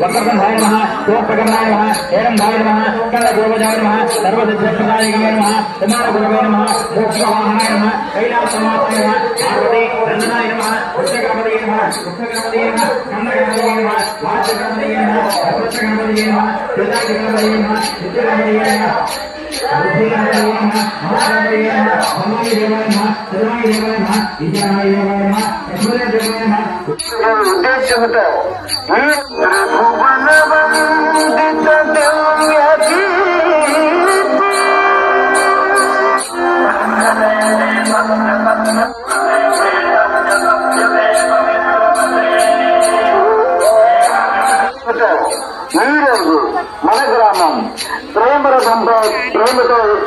वक्रकंठाय नमः चोपकर्णाय नमः हेरंधाय नमः कण्डगोपजाय नमः सर्वसिद्धिप्रदायकाय नमः कुमारगुरवे नमः मोक्षवाहनाय नमः कैलासमात्मय नमः पार्वती नन्दनाय नमः पुष्टकर्मदे नमः पुष्टकर्मदे नमः कण्डकर्मदे नमः वाचकर्मदे नमः सर्वचकर्मदे नमः कृताकर्मदे नमः नित्यकर्मदे नमः బుద్ధిగణపతి నమ మహాగణపతి ఉద్దేశంతో ఈ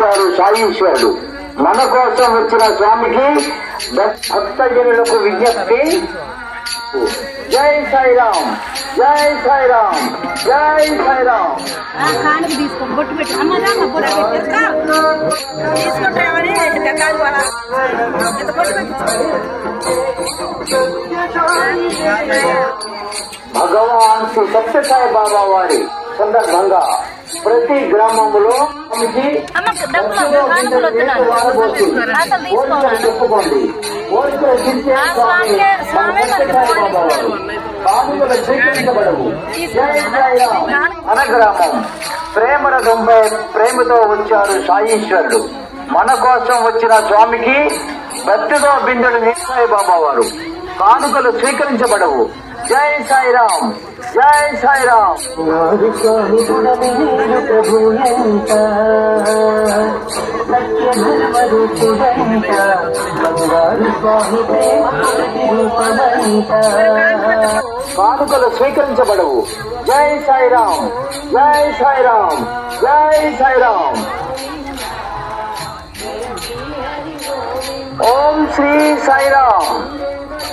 వచ్చారు సాయీశ్వరుడు మన కోసం వచ్చిన స్వామికి భక్తజనులకు విజ్ఞప్తి. జై సాయిరామ్ జై సాయిరామ్ జై సాయిరామ్. భగవాన్ శ్రీ సత్యసాయి బాబా వారి సందర్భంగా ప్రతి గ్రామంలో చెప్పుకోండి. కోరికలు తీర్చే ఆ స్వామి స్వామికే స్వామి మన మనకి సత్యసాయి బాబా వారు కానుకలు స్వీకరించబడవు జై సాయిరామ్ మన గ్రామం. ప్రేమరథంపై ప్రేమతో వచ్చారు సాయీశ్వరుడు. మన కోసం వచ్చిన స్వామికి భక్తితో బిందుడు నీసాయి బాబా వారు. కానుకలు స్వీకరించబడవు. జై సాయిరామ్ జై సాయిరామ్. కానుకలు స్వీకరించబడవు. జై సాయిరామ్ జై సాయిరామ్ జై సాయిరామ్. ఓం శ్రీ సాయిరామ్.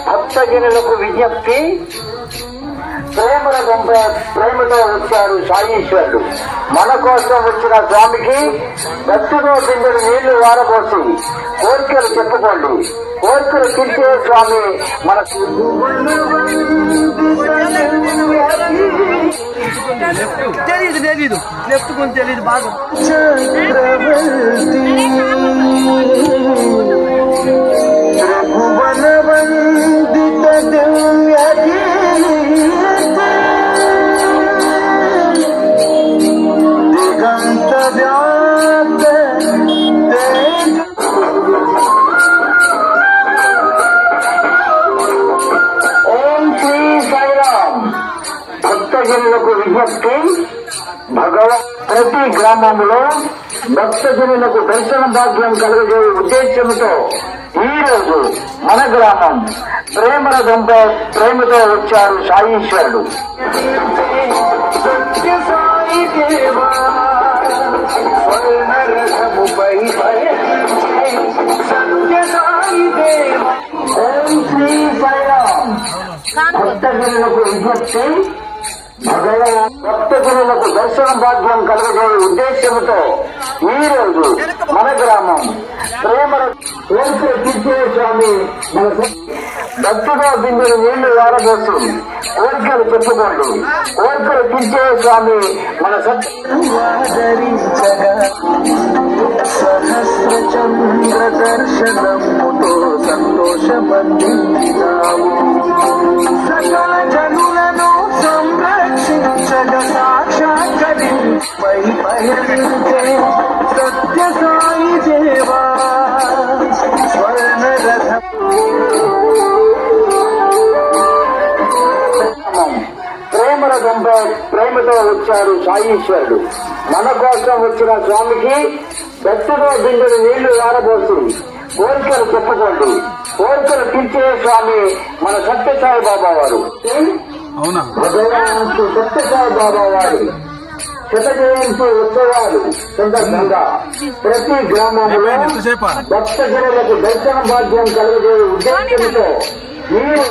భక్తజనులకు విజ్ఞప్తి. ప్రేమల గొంప ప్రేమతో వచ్చారు సాయీశ్వరుడు. మన కోసం వచ్చిన స్వామికి భక్తితో బిందులు నీళ్ళు వారబోసి కోరికలు చెప్పుకోండి. కోరికలు తీర్చే స్వామి మన తెలీదు తెలీదు. లెఫ్ట్ కొంచెం తెలీదు బాగా. భక్తజనులకు విజ్ఞప్తి భగవత్ ప్రతి గ్రామంలో భక్తజనులకు దర్శన భాగ్యం కలుగజే ఉద్దేశంతో ఈ రోజు మన గ్రామం ప్రేమల గంప ప్రేమతో వచ్చారు సాయీశ్వరుడు. భక్తజనులకు విజ్ఞప్తి. భక్తజనులకు దర్శన భాగ్యం కలుగజే ఉద్దేశంతో ఈ రోజు మన గ్రామం ప్రేమ స్వామి మన భక్తిగా బిందులు నీళ్ళు వారబోసు కోరికలు చెప్పుకోండి. కోరికలు తీర్చే స్వామి మన సహస్ర చంద్ర దర్శనముతో సంతోషమందించినాము పయనించే సత్య సాయి దేవా ప్రేమతో వచ్చారు సాయీశ్వరుడు మన కోసం వచ్చిన స్వామికి భక్తితో బిందులు నీళ్ళు వారబోసి కోరికలు చెప్పుకోండి కోరికలు తీర్చే స్వామి మన సత్యసాయి బాబా వారు అవునా సత్యసాయి బాబా వారి శత జయంతి ఉత్సవాలు సందర్భంగా ప్రతి గ్రామంలో ఎంతసేపా భక్తజనులకు దర్శన భాగ్యం కలిగే ఉద్దేశంతో మీరు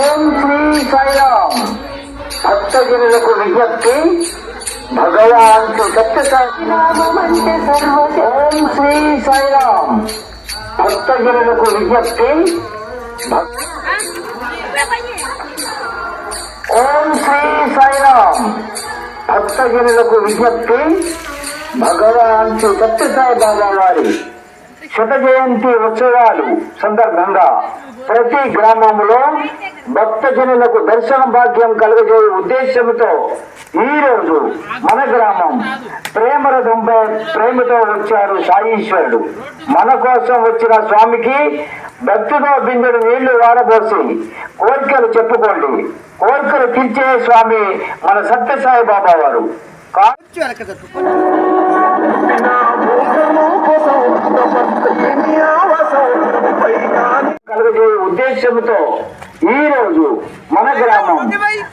ఓం శ్రీ సాయిరామ్. భక్తజనులకు విజ్ఞప్తి భగవాన్ శ్రీ సత్యసాయి. ఓం శ్రీ సాయిరామ్. భక్తజనులకు విజ్ఞప్తి భక్- ఓం శ్రీ సాయిరామ్ భక్తజనులకు విజ్ఞప్తి భగవాన్ శ్రీ సత్యసాయి బాబా వారి శత జయంతి ఉత్సవాలు సందర్భంగా ప్రతి గ్రామంలో భక్తజనులకు దర్శన భాగ్యం కలుగజేయ ఉద్దేశంతో ఈ రోజు మన గ్రామం ప్రేమరథంపై ప్రేమతో వచ్చారు సాయీశ్వరుడు మన కోసం వచ్చిన స్వామికి భక్తితో బిందెడు నీళ్ళు వారబోసి కోరికలు చెప్పుకోండి. కోరికలు తీర్చే స్వామి మన సత్యసాయి బాబా వారు కా- కలుగజేయ ఉద్దేశంతో ఈ రోజు మన గ్రామం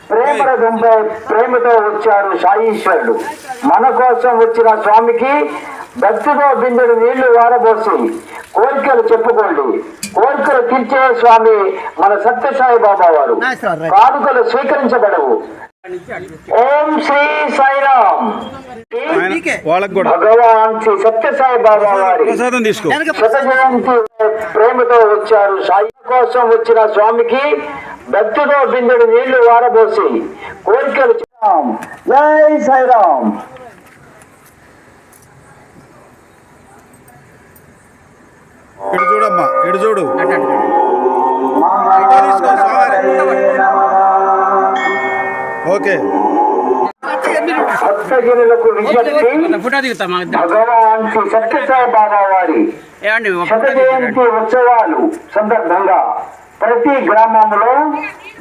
ప్రేమరథంపై ప్రేమతో వచ్చారు సాయీశ్వరుడు. మన కోసం వచ్చిన స్వామికి భక్తితో బిందెడు నీళ్ళు వారబోసి కోరికలు చెప్పుకోండి. కోరికలు తీర్చే స్వామి మన సత్యసాయి బాబా వారు. కానుకలు స్వీకరించబడవు. ఓం శ్రీ సాయిరామ్. వాళ్ళకు కూడా. భగవాన్ శ్రీ సత్యసాయి బాబా వారి ప్రసాదం తీసుకో. శత జయంతి ప్రేమతో వచ్చారు. సాయి కోసం వచ్చిన స్వామికి భక్తితో బిందెడు నీళ్ళు వారబోసి కోరికలు జై సాయిరామ్. ఇటు చూడమ్మా ఇటు చూడు. ఓకే. భక్తజనులకు విజ్ఞప్తి ఫోటో దిగుతామా భగవాన్ శ్రీ సత్యసాయి బాబా వారి ఏమండి శత జయంతి ఉత్సవాలు సందర్భంగా ప్రతి గ్రామంలో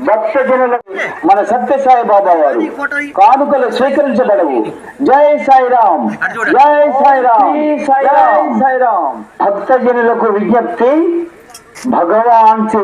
భక్తజనులకు మన సత్యసాయి బాబా వారు కానుకలు స్వీకరించబడవు. జై సాయిరామ్ జై సాయిరామ్ జై సాయిరామ్. భక్తజనులకు విజ్ఞప్తి భగవాన్ శ్రీ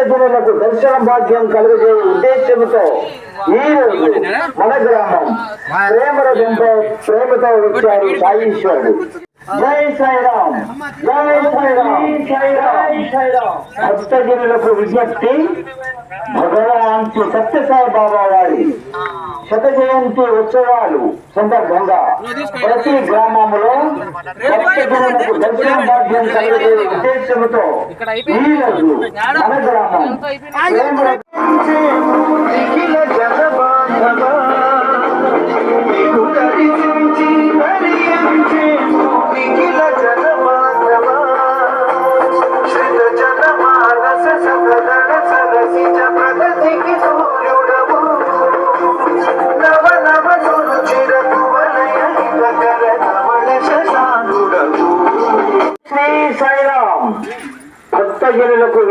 భక్తజనులకు దర్శన భాగ్యం కలిగే ఉద్దేశంతో ఈ రోజు మన గ్రామం ప్రేమరథంపై ప్రేమతో వచ్చారు సాయీశ్వరుడు జై సాయిరామ్. జై సాయిరామ్. జై సాయిరామ్. భక్తజనులకు విజ్ఞప్తి. భగవాన్ శ్రీ సత్యసాయి బాబా వారి శత జయంతి ఉత్సవాలు సందర్భంగా ప్రతి గ్రామంలో భక్తజనులకు దర్శన భాగ్యం కలిగే ఉద్దేశంతో ఈ రోజు మన గ్రామం.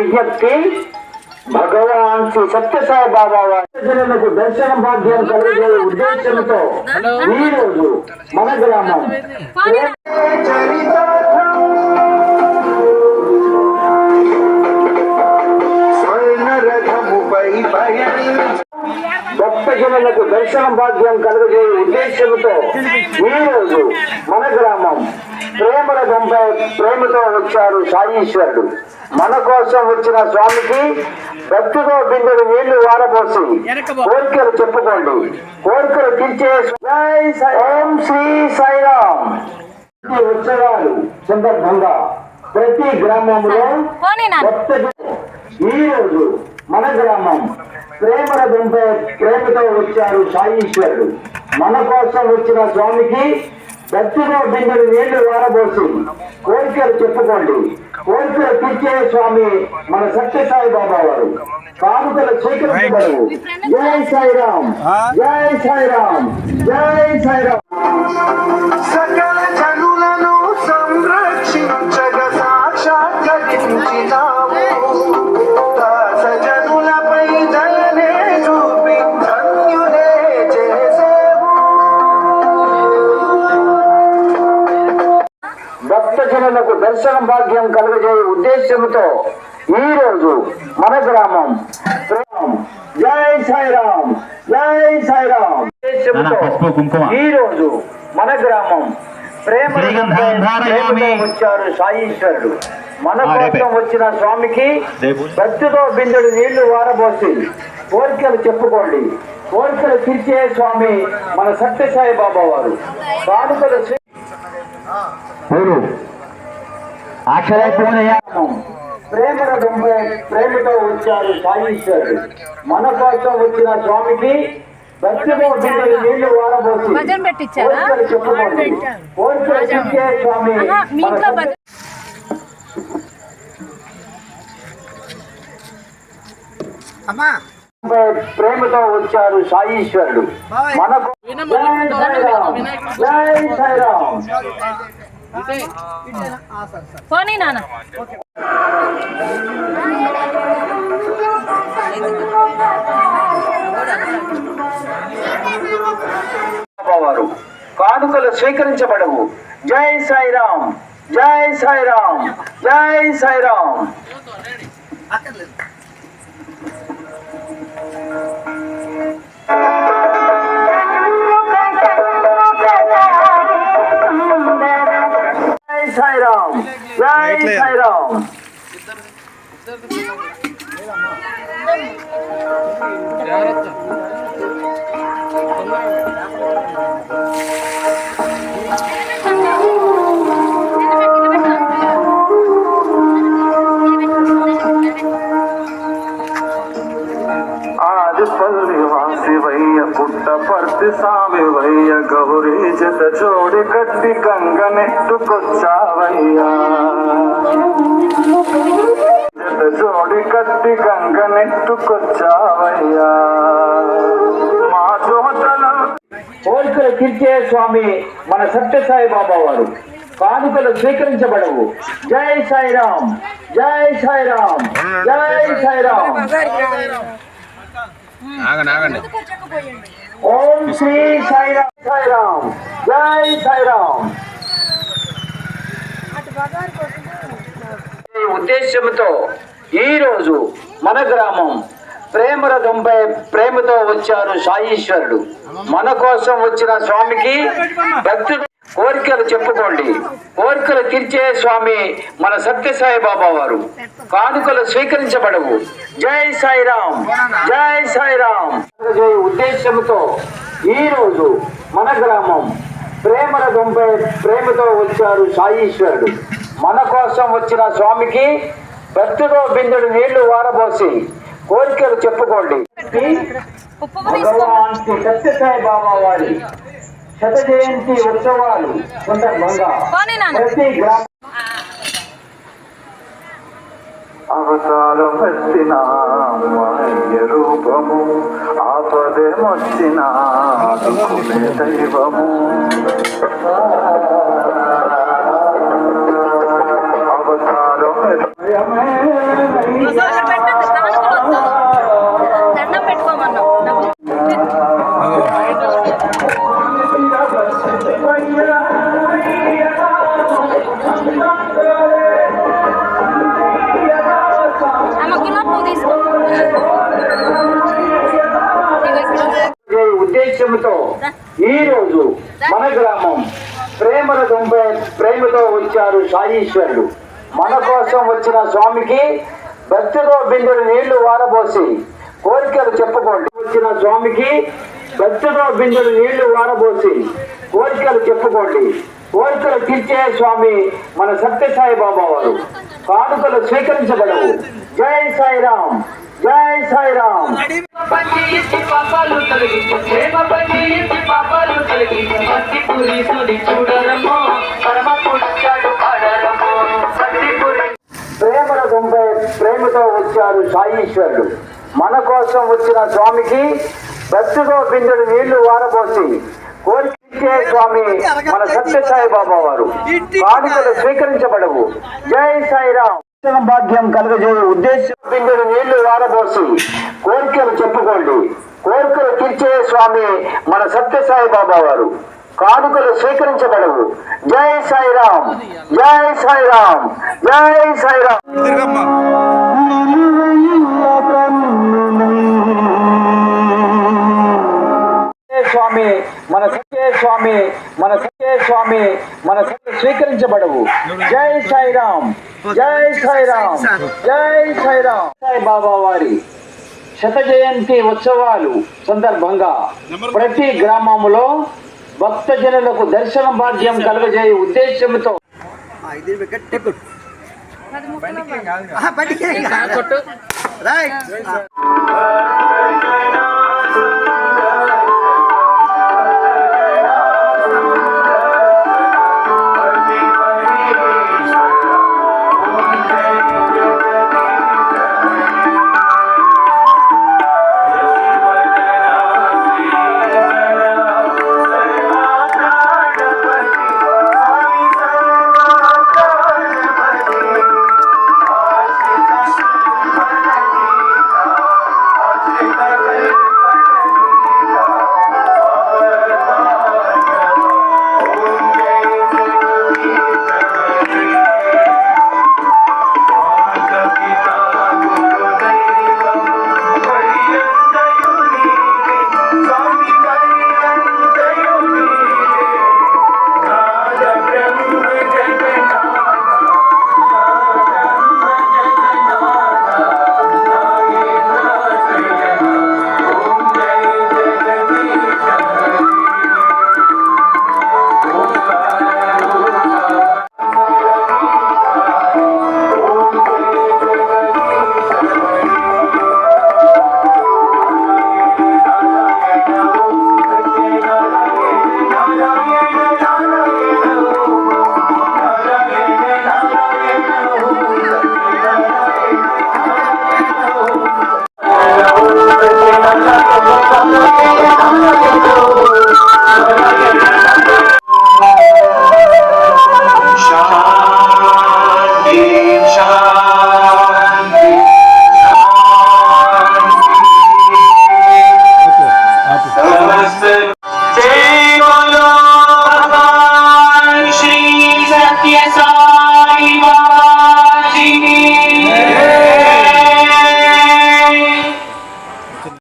విజ్ఞప్తి భగవాన్ శ్రీ సత్యసాయి బాబా వారి దర్శన భాగ్యం కలిగే ఉద్దేశంతో ఈ రోజు మన గ్రామం. భక్తజనులకు దర్శన భాగ్యం కలుగజే ఉద్దేశంతో ఈ రోజు మన గ్రామం ప్రేమరథంపై ప్రేమతో వచ్చారు సాయీశ్వరుడు. మన కోసం వచ్చిన స్వామికి భక్తితో బిందెడు నీళ్ళు వారబోసి కోరికలు చెప్పుకోండి. కోరికలు తీర్చే ఓం శ్రీ సాయిరామ్. ఉత్సవాలు సందర్భంగా ప్రతి గ్రామంలో ఈ రోజు మన గ్రామం ప్రేమరథంపై ప్రేమతో వచ్చారు సాయీశ్వరుడు మన కోసం వచ్చిన స్వామికి భక్తితో బిందెలు నీళ్ళు వారబోసి కోరికలు చెప్పుకోండి. కోరికలు తీర్చే స్వామి మన సత్యసాయి బాబా వారు. కానుకలు స్వీకరించబడవు. జై సాయిరామ్. జై సాయిరామ్. జై సాయిరామ్. సకల జనులను సంరక్షించగ సాక్షాత్కరించినావు దర్శన భాగ్యం కలుగజేయ ఉద్దేశంతో ఈ రోజు మన గ్రామం గ్రామం జై సాయిరామ్. జై సాయిరామ్. ఈ రోజు మన గ్రామం ప్రేమ వచ్చారు సాయీశ్వరుడు. మన. కోసం వచ్చిన స్వామికి. భక్తితో బిందుడు నీళ్ళు వారబోసి కోరికలు చెప్పుకోండి. కోరికలు తీర్చే స్వామి మన సత్యసాయి బాబా వారు కానుకలు ప్రేమల దొంగ ప్రేమతో వచ్చారు సాయీశ్వరుడు మన కోసం వచ్చిన స్వామికి భజన పెట్టించారా? మీ ఇంట్లో అమ్మా. ప్రేమతో వచ్చారు సాయీశ్వరుడు. మనకు జై సాయిరామ్. జై సాయిరామ్. పోనీ నాన్న. వారు కానుకలు స్వీకరించబడవు. జై సాయిరామ్. జై సాయిరామ్. జై సాయిరామ్. అక్కర్లేదు. జై సాయిరామ్ జై రైట్లే. సాయిరామ్ ఆదిపల్లి వాసివయ్య పుట్టపర్తి సామి వయ్య గౌరీ జత జోడి కట్టి గంగ నెట్టుకొచ్చావయ్యా జత జోడి కట్టి గంగ నెట్టుకొచ్చావయ్యా మా జోతల కోరికలు తీర్చే స్వామి మన సత్యసాయి బాబా వారు. కానుకలు స్వీకరించబడవు. జై సాయిరామ్ జై సాయిరామ్ జై సాయిరామ్. ఆగండి ఆగండి. ఓం శ్రీ సాయిరామ్. సాయిరామ్. జై సాయిరామ్. ఈ ఉద్దేశంతో ఈ రోజు మన గ్రామం ప్రేమల దొంపై ప్రేమతో వచ్చారు సాయీశ్వరుడు మన కోసం వచ్చిన స్వామికి భక్తులు కోరికలు చెప్పుకోండి. కోరికలు తీర్చే స్వామి మన సత్యసాయి బాబా వారు. కానుకలు స్వీకరించబడవు. జై సాయిరామ్. జై సాయిరామ్. జై ఉద్దేశంతో ఈ రోజు మన గ్రామం ప్రేమల దొంపై ప్రేమతో వచ్చారు సాయీశ్వరుడు మన కోసం వచ్చిన స్వామికి భక్తితో బిందుడు నీళ్ళు వారబోసి కోరికలు చెప్పుకోండి. భగవాన్ సత్యసాయి బాబా వారి శత జయంతి ఉత్సవాలు సందర్భంగా ప్రతి గ్రామ అవతారం వచ్చిన రూపము ఆపదేమొచ్చిన ఆదుకునే దైవము. అవతారం ప్రేమతో వచ్చారు సాయీశ్వరుడు మన కోసం వచ్చిన స్వామికి భక్తితో బిందుడు నీళ్ళు వారబోసి కోరికలు చెప్పుకోండి. వచ్చిన స్వామికి భక్తితో బిందుడు నీళ్ళు వారబోసి కోరికలు చెప్పుకోండి. కోరికలు తీర్చే స్వామి మన సత్యసాయి బాబా వారు. కానుకలు స్వీకరించబడవు. జై సాయిరామ్. జై సాయిరామ్. పంచేసి పాపాలు తొలగించు. ప్రేమ పాపాలు తొలగించు. చూడరమో పరమ పుడచాడు ప్రేమల దొంపై ప్రేమతో వచ్చారు సాయీశ్వరుడు మన కోసం వచ్చిన స్వామికి భక్తితో బిందుడు నీళ్ళు వారబోసి కోరికే స్వామి మన సత్యసాయి బాబా వారు. బాధితులు స్వీకరించబడవు. జై సాయిరామ్. భాగ్యం కలగజేయ ఉద్దేశం బిందుడు నీళ్ళు వారబోసి కోరికలు చెప్పుకోండి. కోరికలు తీర్చే స్వామి మన సత్యసాయి బాబా వారు. కానుకలు స్వీకరించబడవు. జై సాయిరామ్ జై సాయిరామ్ జై సాయిరామ్. స్వామి మన సత్య స్వామి మన సత్య స్వామి మన సత్య స్వీకరించబడవు. జై సాయిరామ్ జై సాయిరామ్ జై సాయిరామ్. సాయి బాబా వారి శత జయంతి ఉత్సవాలు సందర్భంగా ప్రతి గ్రామములో భక్తజనులకు దర్శన భాగ్యం కలుగజేయ ఉద్దేశంతో రైట్.